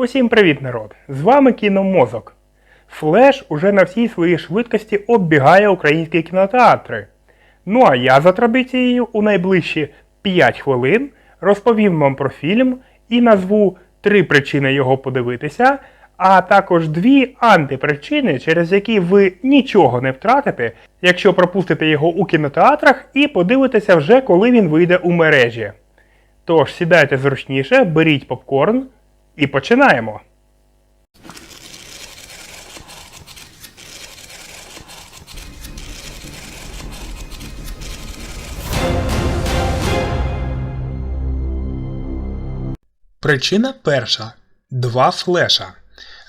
Усім привіт, народ! З вами Кіномозок. Флеш уже на всій своїй швидкості оббігає українські кінотеатри. Ну а я за традицією у найближчі 5 хвилин розповім вам про фільм і назву три причини його подивитися, а також дві антипричини, через які ви нічого не втратите, якщо пропустите його у кінотеатрах і подивитеся вже коли він вийде у мережі. Тож сідайте зручніше, беріть попкорн і починаємо. Причина перша два флеша.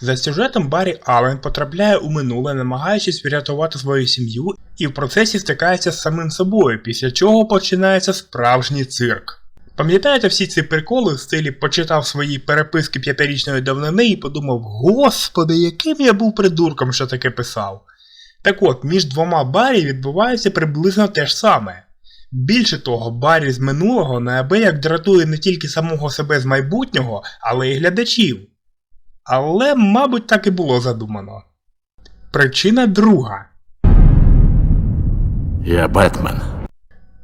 За сюжетом Баррі Аллен потрапляє у минуле, намагаючись врятувати свою сім'ю, і в процесі стикається з самим собою, після чого починається справжній цирк. Пам'ятаєте всі ці приколи в стилі почитав свої переписки п'ятирічної давнини і подумав: Господи, яким я був придурком, що таке писав. Так от, між двома Баррі відбувається приблизно те ж саме. Більше того, Баррі з минулого неабияк дратує не тільки самого себе з майбутнього, але й глядачів. Але, мабуть, так і було задумано. Причина друга. Я Бетмен.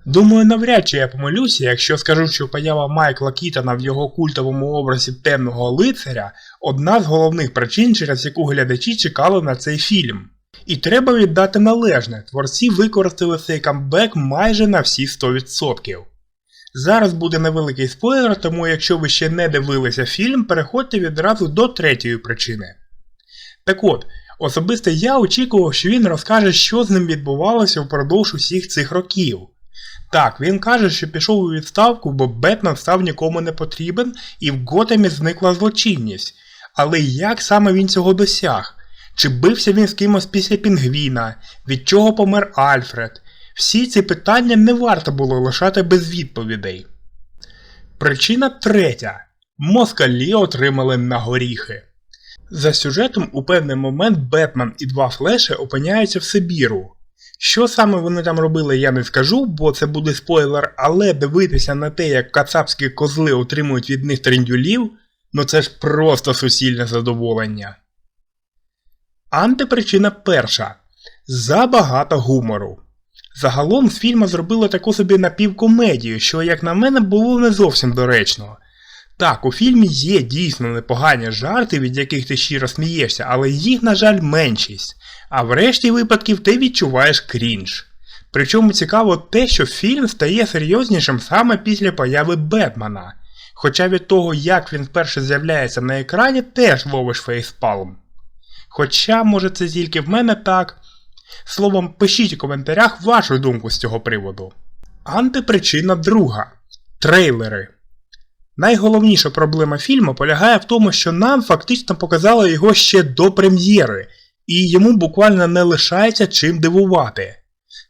Думаю, навряд чи я помилюся, якщо скажу, що поява Майкла Кітона в його культовому образі темного лицаря одна з головних причин, через яку глядачі чекали на цей фільм. І треба віддати належне, творці використали цей камбек майже на всі 100%. Зараз буде невеликий спойлер, тому якщо ви ще не дивилися фільм, переходьте відразу до третьої причини. Так от, особисто я очікував, що він розкаже, що з ним відбувалося впродовж усіх цих років. Так, він каже, що пішов у відставку, бо Бетмен став нікому не потрібен і в Готемі зникла злочинність. Але як саме він цього досяг? Чи бився він з кимось після Пінгвіна? Від чого помер Альфред? Всі ці питання не варто було лишати без відповідей. Причина третя. Москалі отримали на горіхи. За сюжетом у певний момент Бетмен і два флеші опиняються в Сибіру. Що саме вони там робили, я не скажу, бо це буде спойлер, але дивитися на те, як кацапські козли отримують від них трендюлів, ну це ж просто суцільне задоволення. Антипричина перша. Забагато гумору. Загалом з фільму зробили таку собі напівкомедію, що, як на мене, було не зовсім доречно. Так, у фільмі є дійсно непогані жарти, від яких ти щиро смієшся, але їх, на жаль, меншість. А в решті випадків ти відчуваєш крінж. Причому цікаво те, що фільм стає серйознішим саме після появи Бетмена. Хоча від того, як він вперше з'являється на екрані, теж ловиш фейспалм. Хоча, може, це тільки в мене так. Словом, пишіть у коментарях вашу думку з цього приводу. Антипричина друга трейлери. Найголовніша проблема фільму полягає в тому, що нам фактично показали його ще до прем'єри, і йому буквально не лишається чим дивувати.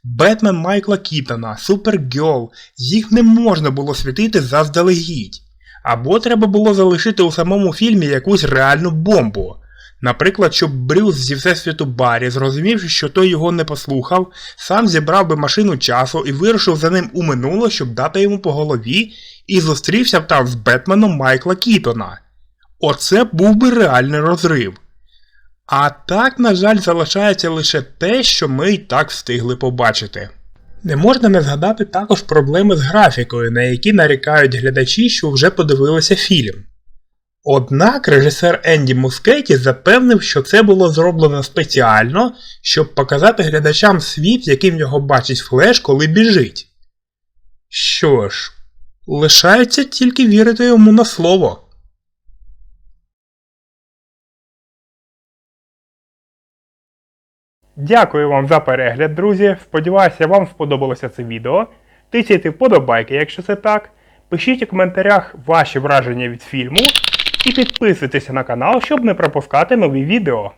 Бетмен Майкла Кітона, Супергерл, їх не можна було світити заздалегідь. Або треба було залишити у самому фільмі якусь реальну бомбу. Наприклад, щоб Брюс зі Всесвіту Баррі, зрозумівши, що той його не послухав, сам зібрав би машину часу і вирушив за ним у минуле, щоб дати йому по голові, і зустрівся б там з Бетменом Майкла Кітона. Оце був би реальний розрив. А так, на жаль, залишається лише те, що ми й так встигли побачити. Не можна не згадати також проблеми з графікою, на які нарікають глядачі, що вже подивилися фільм. Однак режисер Енді Мускеті запевнив, що це було зроблено спеціально, щоб показати глядачам світ, яким його бачить флеш, коли біжить. Що ж, лишається тільки вірити йому на слово. Дякую вам за перегляд, друзі. Сподіваюся, вам сподобалося це відео. Тисяйте вподобайки, якщо це так. Пишіть у коментарях ваші враження від фільму і підписуйтеся на канал, щоб не пропускати нові відео.